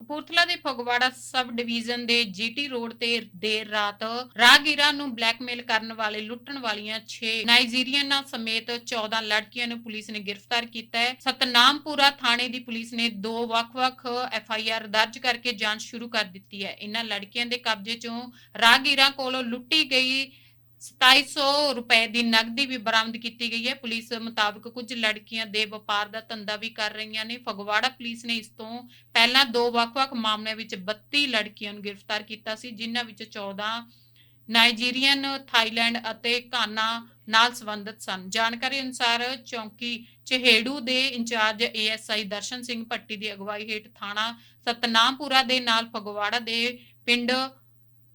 ਕਪੂਰਥਲਾ ਦੇ Phagwara sub division ਦੇ GT road ਤੇ ਦੇਰ ਰਾਤ ਰਾਹਗੀਰਾਂ ਨੂੰ ਬਲੈਕਮੇਲ ਕਰਨ ਵਾਲੇ, ਲੁੱਟਣ ਵਾਲੀਆਂ 6 ਨਾਈਜੀਰੀਅਨਾਂ ਸਮੇਤ 14 ਲੜਕੀਆਂ ਨੂੰ ਪੁਲਿਸ ਨੇ ਗ੍ਰਿਫਤਾਰ ਕੀਤਾ ਹੈ। ਸਤਨਾਮਪੁਰਾ ਥਾਣੇ ਦੀ ਪੁਲਿਸ ਨੇ ਦੋ ਵੱਖ-ਵੱਖ ਐਫਆਈਆਰ ਦਰਜ ਕਰਕੇ ਜਾਂਚ ਸ਼ੁਰੂ ਕਰ ਦਿੱਤੀ ਹੈ। ਇਹਨਾਂ ਲੜਕੀਆਂ ਦੇ ਕਬਜ਼ੇ 'ਚੋਂ ਰਾਹਗੀਰਾਂ ਕੋਲੋਂ ਲੁੱਟੀ ਗਈ 2700 ਰੁਪਏ ਦੀ ਨਕਦੀ ਵੀ ਬਰਾਮਦ ਕੀਤੀ ਗਈ ਹੈ। ਪੁਲਿਸ ਮੁਤਾਬਕ ਕੁਝ ਲੜਕੀਆਂ ਦੇ ਵਪਾਰ ਦਾ ਧੰਦਾ ਵੀ ਕਰ ਰਹੀਆਂ ਨੇ। ਫਗਵਾੜਾ ਪੁਲਿਸ ਨੇ ਇਸ ਤੋਂ ਪਹਿਲਾਂ ਦੋ ਵੱਖ-ਵੱਖ ਮਾਮਲਿਆਂ ਵਿੱਚ 32 ਲੜਕੀਆਂ ਨੂੰ ਗ੍ਰਿਫਤਾਰ ਕੀਤਾ ਸੀ, ਜਿਨ੍ਹਾਂ ਵਿੱਚ 14 ਨਾਈਜੀਰੀਅਨ, ਥਾਈਲੈਂਡ ਅਤੇ ਕਾਨਾ ਨਾਲ ਸੰਬੰਧਿਤ ਸਨ। ਜਾਣਕਾਰੀ ਅਨੁਸਾਰ ਚੌਂਕੀ ਚਹੇੜੂ ਦੇ ਇੰਚਾਰਜ ਏਐਸਆਈ ਦਰਸ਼ਨ ਸਿੰਘ ਭੱਟੀ ਦੀ ਅਗਵਾਈ ਹੇਠ ਥਾਣਾ ਸਤਨਾਮਪੁਰਾ ਦੇ ਨਾਲ ਫਗਵਾੜਾ ਦੇ ਪਿੰਡ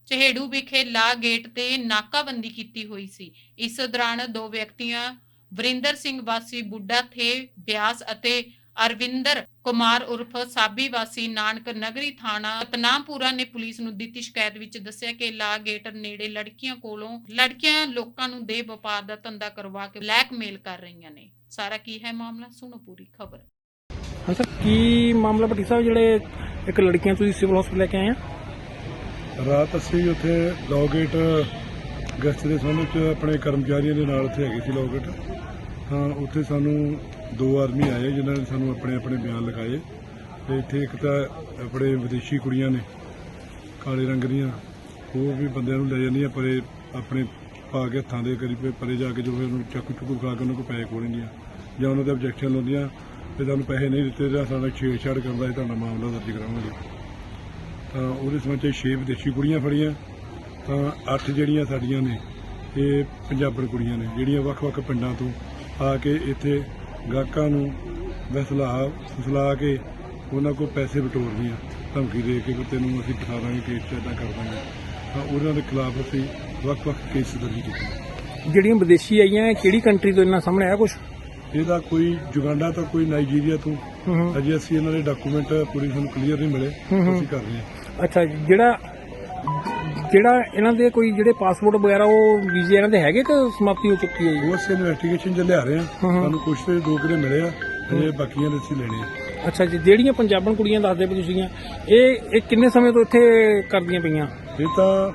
ਚਹੇੜੂ ਵਿਖੇ ਲਾ ਗੇਟ ਤੇ ਨਾਕਾਬੰਦੀ ਕੀਤੀ ਹੋਈ ਸੀ। ਇਸ ਦੌਰਾਨ ਦੋ ਵਿਅਕਤੀਆਂ, ਵਰਿੰਦਰ ਸਿੰਘ ਵਾਸੀ ਬੁੱਢਾ ਥੇ, ਬਿਆਸ ਅਤੇ ਅਰਵਿੰਦਰ ਕੁਮਾਰ ਉਰਫ ਸਾਬੀ ਵਾਸੀ ਨਾਨਕ ਨਗਰੀ ਥਾਣਾ ਸਤਨਾਮਪੁਰਾ ਨੇ ਪੁਲਿਸ ਨੂੰ ਦਿੱਤੀ ਸ਼ਿਕਾਇਤ ਵਿੱਚ ਦੱਸਿਆ ਕਿ ਲਾ ਗੇਟ ਨੇੜੇ ਲੜਕੀਆਂ ਕੋਲੋਂ, ਲੜਕੀਆਂ ਲੋਕਾਂ ਨੂੰ ਦੇ ਵਪਾਰ ਦਾ ਧੰਦਾ ਕਰਵਾ ਕੇ ਬਲੈਕਮੇਲ ਕਰ ਰਹੀਆਂ ਨੇ। ਸਾਰਾ ਕੀ ਹੈ ਮਾਮਲਾ? ਸੁਣੋ ਪੂਰੀ ਖਬਰ। ਹਾਂ ਸਰ, ਕੀ ਮਾਮਲਾ ਭੱਟੀ ਸਾਹਿਬ? ਜਿਹੜੇ ਇੱਕ ਲੜਕੀਆਂ ਤੁਸੀਂ ਸਿਵਲ ਹਸਪੀਟਲ ਲੈ ਕੇ ਆਏ ਆ? ਰਾਤ ਅਸੀਂ ਉੱਥੇ ਲੋਗੇਟ ਗਸਤ ਦੇ ਸੰਬੰਧ ਵਿੱਚ ਆਪਣੇ ਕਰਮਚਾਰੀਆਂ ਦੇ ਨਾਲ ਉੱਥੇ ਹੈਗੇ ਸੀ ਲੋਗੇਟ ਤਾਂ ਉੱਥੇ ਸਾਨੂੰ ਦੋ ਆਦਮੀ ਆਏ ਜਿਨ੍ਹਾਂ ਨੇ ਸਾਨੂੰ ਆਪਣੇ ਆਪਣੇ ਬਿਆਨ ਲਗਾਏ ਤੇ ਇੱਥੇ ਇੱਕ ਤਾਂ ਆਪਣੇ ਵਿਦੇਸ਼ੀ ਕੁੜੀਆਂ ਨੇ, ਕਾਲੇ ਰੰਗ ਦੀਆਂ। ਉਹ ਵੀ ਬੰਦਿਆਂ ਨੂੰ ਲੈ ਜਾਂਦੀਆਂ, ਪਰੇ ਆਪਣੇ ਪਾ ਕੇ ਹੱਥਾਂ ਦੇ ਕਰੀਬ ਪਰੇ ਜਾ ਕੇ ਜੋ ਫਿਰ ਉਹਨੂੰ ਚਾਕੂ ਚੁੱਕੂ ਖਾ ਕੇ ਉਹਨਾਂ ਕੋਲ ਪੈਸੇ ਖੋਲ੍ਹਣਗੀਆਂ ਜਾਂ ਉਹਨਾਂ ਦੇ ਆਬਜੈਕਸ਼ਨ ਲਾਉਂਦੀਆਂ ਤੇ ਤੁਹਾਨੂੰ ਪੈਸੇ ਨਹੀਂ ਦਿੱਤੇ, ਜਾਂ ਸਾਡਾ ਛੇੜਛਾੜ ਕਰਦਾ ਇਹ ਤੁਹਾਡਾ ਮਾਮਲਾ ਦਰਜ ਕਰਾਵਾਂਗੇ। ਤਾਂ ਉਹਦੇ ਸੰਬੰਧ 'ਚ ਛੇ ਵਿਦੇਸ਼ੀ ਕੁੜੀਆਂ ਫੜੀਆਂ ਤਾਂ ਅੱਠ ਜਿਹੜੀਆਂ ਸਾਡੀਆਂ ਨੇ ਇਹ ਪੰਜਾਬਣ ਕੁੜੀਆਂ ਨੇ ਜਿਹੜੀਆਂ ਵੱਖ-ਵੱਖ ਪਿੰਡਾਂ ਤੋਂ ਆ ਕੇ ਇੱਥੇ ਗਾਹਕਾਂ ਨੂੰ ਵਸਲਾ ਫਸਲਾ ਕੇ ਉਹਨਾਂ ਕੋਲ ਪੈਸੇ ਬਟੋਰਦੀਆਂ ਧਮਕੀ ਦੇ ਕੇ ਕਿ ਤੈਨੂੰ ਅਸੀਂ ਫਸਾ ਦਾਂਗੇ ਕੇਸ 'ਚ ਏਦਾਂ ਕਰ ਦਾਂਗੇ ਤਾਂ ਉਹਨਾਂ ਦੇ ਖਿਲਾਫ ਅਸੀਂ ਵੱਖ-ਵੱਖ ਕੇਸ ਦਰਜ ਕੀਤੇ ਜਿਹੜੀਆਂ ਵਿਦੇਸ਼ੀ ਆਈਆਂ ਕਿਹੜੀ ਕੰਟਰੀ ਤੋਂ ਇਹਨਾਂ ਸਾਹਮਣੇ ਆਇਆ ਕੁਝ ਇਹਦਾ ਕੋਈ ਜੁਗਾਂਡਾ ਤੋਂ ਕੋਈ ਨਾਈਜੀਰੀਆ ਤੋਂ। ਅਜੇ ਅਸੀਂ ਇਹਨਾਂ ਦੇ ਡਾਕੂਮੈਂਟ ਪੂਰੀ ਸਾਨੂੰ ਕਲੀਅਰ ਨਹੀਂ ਮਿਲੇ। ਅਸੀਂ ਕਰ ਰਹੇ ਹਾਂ। ਅੱਛਾ ਜਿਹੜਾ ਜਿਹੜਾ ਇਹਨਾਂ ਦੇ ਕੋਈ ਜਿਹੜੇ ਪਾਸਪੋਰਟ ਵਗੈਰਾ ਉਹ ਵੀਜ਼ੇ ਇਹਨਾਂ ਦੇ ਹੈਗੇ ਕਿ ਸਮਾਪਤੀ ਹੋ ਚੁੱਕੀ ਹੈ ਜੀ? ਉਸ ਇਨਵੈਸਟੀਗੇਸ਼ਨ ਚ ਲਿਆ ਰਹੇ ਆ। ਸਾਨੂੰ ਕੁਝ ਤੇ ਦੋ ਕਿਲੇ ਮਿਲੇ ਆ ਅਜੇ ਬਾਕੀਆਂ ਦੇ ਅਸੀਂ ਲੈਣੇ ਆ। ਅੱਛਾ ਜੀ ਜਿਹੜੀਆਂ ਪੰਜਾਬਣ ਕੁੜੀਆਂ ਦੱਸਦੇ ਪਏ ਤੁਸੀਂ ਇਹ ਇਹ ਕਿੰਨੇ ਸਮੇਂ ਤੋਂ ਇੱਥੇ ਕਰਦੀਆਂ ਪਈਆਂ? ਇਹ ਤਾਂ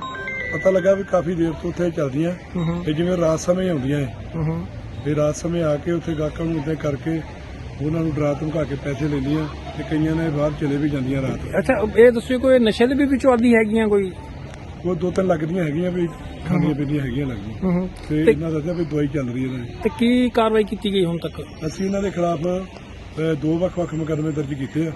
ਪਤਾ ਲੱਗਾ ਵੀ ਕਾਫੀ ਦੇਰ ਤੋਂ ਉੱਥੇ ਚੱਲਦੀਆਂ। ਹੂੰ ਹੂੰ। ਤੇ ਜਿਵੇਂ ਰਾਤ ਸਮੇਂ ਆਉਂਦੀਆਂ ਇਹ ਹੂੰ ਹੂੰ। ਇਹ ਰਾਤ ਸਮੇਂ ਆ ਕੇ ਉੱਥੇ ਗਾਹਕਾਂ ਨੂੰ ਇੱਦਾਂ ਕਰਕੇ ਉਹਨਾਂ ਨੂੰ ਡਰਾ ਧਮਕਾ ਕੇ ਪੈਸੇ ਲੈਂਦੀਆਂ। ਤੇ ਕਈਆਂ ਨੇ ਬਾਹਰ ਚਲੇ ਵੀ ਜਾਂਦੀਆਂ ਰਾਤ ਅੱਛਾ ਇਹ ਦੱਸਿਓ ਕੋਈ ਨਸ਼ੇ ਦੇ ਵੀ ਵਿੱਚੋਂ ਆਦੀ ਹੈਗੀਆਂ ਕੋਈ? ਉਹ ਦੋ ਤਿੰਨ ਲੱਗਦੀਆਂ ਹੈਗੀਆਂ ਵੀ ਖਾਣੀਆਂ ਪੀਣੀਆਂ ਹੈਗੀਆਂ ਲੱਗਦੀਆਂ। ਹੂੰ ਤੇ ਇਹਨਾਂ ਦੱਸਿਆ ਵੀ ਦਵਾਈ ਚੱਲ ਰਹੀ ਹੈ ਇਹਨਾਂ ਦੀ ਤੇ ਕੀ ਕਾਰਵਾਈ ਕੀਤੀ ਗਈ ਹੁਣ ਤੱਕ? ਅਸੀਂ ਇਹਨਾਂ ਦੇ ਖਿਲਾਫ ਦੋ ਵੱਖ-ਵੱਖ ਮੁਕੱਦਮੇ ਦਰਜ ਕੀਤੇ ਆ।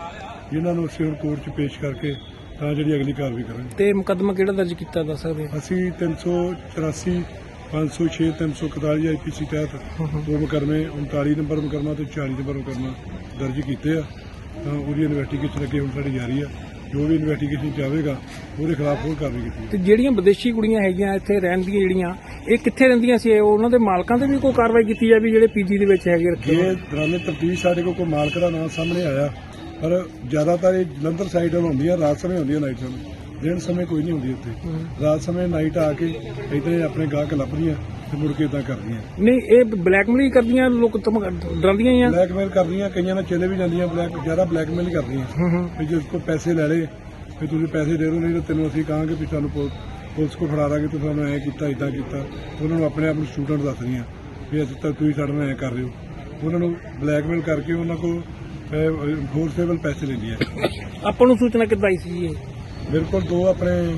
ਜਿਨ੍ਹਾਂ ਨੂੰ ਅਸੀਂ ਹੁਣ ਕੋਰਟ 'ਚ ਪੇਸ਼ ਕਰਕੇ ਤਾਂ ਜਿਹੜੀ ਅਗਲੀ ਕਾਰਵਾਈ ਕਰਾਂਗੇ। ਤੇ ਮੁਕੱਦਮਾ ਕਿਹੜਾ ਦਰਜ ਕੀਤਾ ਦੱਸ ਸਕਦੇ ਹੋ? ਅਸੀਂ 384 506 341 ਆਈਪੀਸੀ ਤਹਿਤ ਹੂੰ ਹੂੰ। ਦੋ ਮੁਕੱਦਮੇ 39 ਨੰਬਰ ਮੁਕੱਦਮਾ ਤੇ 40 ਨੰਬਰ ਮੁਕੱਦਮਾ ਦਰਜ ਕੀਤੇ ਆ। ਤਾਂ ਉਹਦੀ ਇਨਵੈਸਟੀਗੇਸ਼ਨ ਅੱਗੇ ਹੁਣ ਸਾਡੀ ਜਾਰੀ ਆ। ਜੋ ਵੀ ਇਨਵੈਸਟੀਗੇਸ਼ਨ ਚਾਹੇਗਾ ਉਹਦੇ ਖਿਲਾਫ ਹੋਰ ਕਾਰਵਾਈ ਕੀਤੀ ਤੇ ਜਿਹੜੀਆਂ ਵਿਦੇਸ਼ੀ ਕੁੜੀਆਂ ਹੈਗੀਆਂ ਇੱਥੇ ਰਹਿੰਦੀਆਂ ਜਿਹੜੀਆਂ ਇਹ ਕਿੱਥੇ ਰਹਿੰਦੀਆਂ ਸੀ? ਇਹ ਉਹਨਾਂ ਦੇ ਮਾਲਕਾਂ ਤੇ ਵੀ ਕੋਈ ਕਾਰਵਾਈ ਕੀਤੀ ਜਾਵੇ ਜਿਹੜੇ ਪੀਜੀ ਦੇ ਵਿੱਚ ਹੈਗੇ ਰੱਖੇ ਇਹ ਹੋਏ? ਦੌਰਾਨੇ ਤਫਤੀਸ਼ ਸਾਡੇ ਕੋਲ ਕੋਈ ਮਾਲਕ ਦਾ ਨਾਮ ਸਾਹਮਣੇ ਆਇਆ ਪਰ ਜ਼ਿਆਦਾਤਰ ਇਹ ਜਲੰਧਰ ਸਾਈਡ ਵੱਲ ਹੁੰਦੀਆਂ ਰਾਤ ਸਮੇਂ ਹੁੰਦੀਆਂ ਨਾਈਟ ਸਮੇਂ। ਦਿਨ ਸਮੇਂ ਕੋਈ ਨਹੀਂ ਹੁੰਦੀ ਉੱਥੇ। ਰਾਤ ਸਮੇਂ ਨਾਈਟ ਆ ਕੇ ਇੱਥੇ ਆਪਣੇ ਗਾਹਕ ਲੱਭਦੀਆਂ। ਤੇ ਮੁੜ ਕੇ ਇਦਾਂ ਕਰਦੀਆਂ। ਨਹੀਂ ਇਹ ਬਲੈਕਮੇਲ ਕਰਦੀਆਂ ਲੋਕ ਧਮ- ਡਰਾਉਂਦੀਆਂ ਹੀ ਆ। ਬਲੈਕਮੇਲ ਕਰਦੀਆਂ ਕਈਆਂ ਨਾਲ ਚਲੇ ਵੀ ਜਾਂਦੀਆਂ ਬਲੈਕ ਜ਼ਿਆਦਾ ਬਲੈਕਮੇਲ ਹੀ ਕਰਦੀਆਂ। ਹੂੰ ਹੂੰ। ਵੀ ਜੇ ਕੋਈ ਪੈਸੇ ਲੈ ਲੇ ਵੀ ਤੁਸੀਂ ਪੈਸੇ ਦੇ ਦਿਓ ਨਹੀਂ ਤਾਂ ਤੈਨੂੰ ਅਸੀਂ ਕਹਾਂਗੇ ਵੀ ਸਾਨੂੰ ਪੁ- ਪੁਲਿਸ ਕੋ ਫੜਾ ਦਾਂਗੇ ਤੂੰ ਸਾਨੂੰ ਐ ਕੀਤਾ ਇਦਾਂ ਕੀਤਾ। ਉਹਨਾਂ ਨੂੰ ਆਪਣੇ ਆਪ ਨੂੰ ਸਟੂਡੈਂਟ ਦੱਸਦੀਆਂ ਵੀ ਅਸੀਂ ਤਾਂ ਤੁਸੀਂ ਸਾਡੇ ਨਾਲ ਐ ਕਰ ਰਹੇ ਹੋ। ਉਹਨਾਂ ਨੂੰ ਬਲੈਕਮੇਲ ਕਰਕੇ ਉਹਨਾਂ ਕੋ ਫੋਰਸੇਬਲ ਪੈਸੇ ਲੈਂਦੀਆਂ। ਆਪਾਂ ਨੂੰ ਸੂਚਨਾ ਕਿੱਦਾਂ ਆਈ ਸੀ ਇਹ? ਮੇਰੇ ਕੋਲ ਦੋ ਆਪਣੇ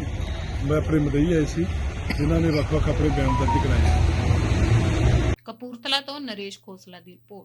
ਮੈਂ ਆਪਣੇ ਮਦਈ ਆਏ ਸੀ। ਜਿਨ੍ਹਾਂ ਨੇ ਵੱਖ-ਵੱਖ ਆਪਣੇ ਬਿਆਨ ਦਰਜ ਕਰਾਏ ਕਪੂਰਥਲਾ ਤੋਂ ਨਰੇਸ਼ ਖੋਸਲਾ ਦੀ ਰਿਪੋਰਟ।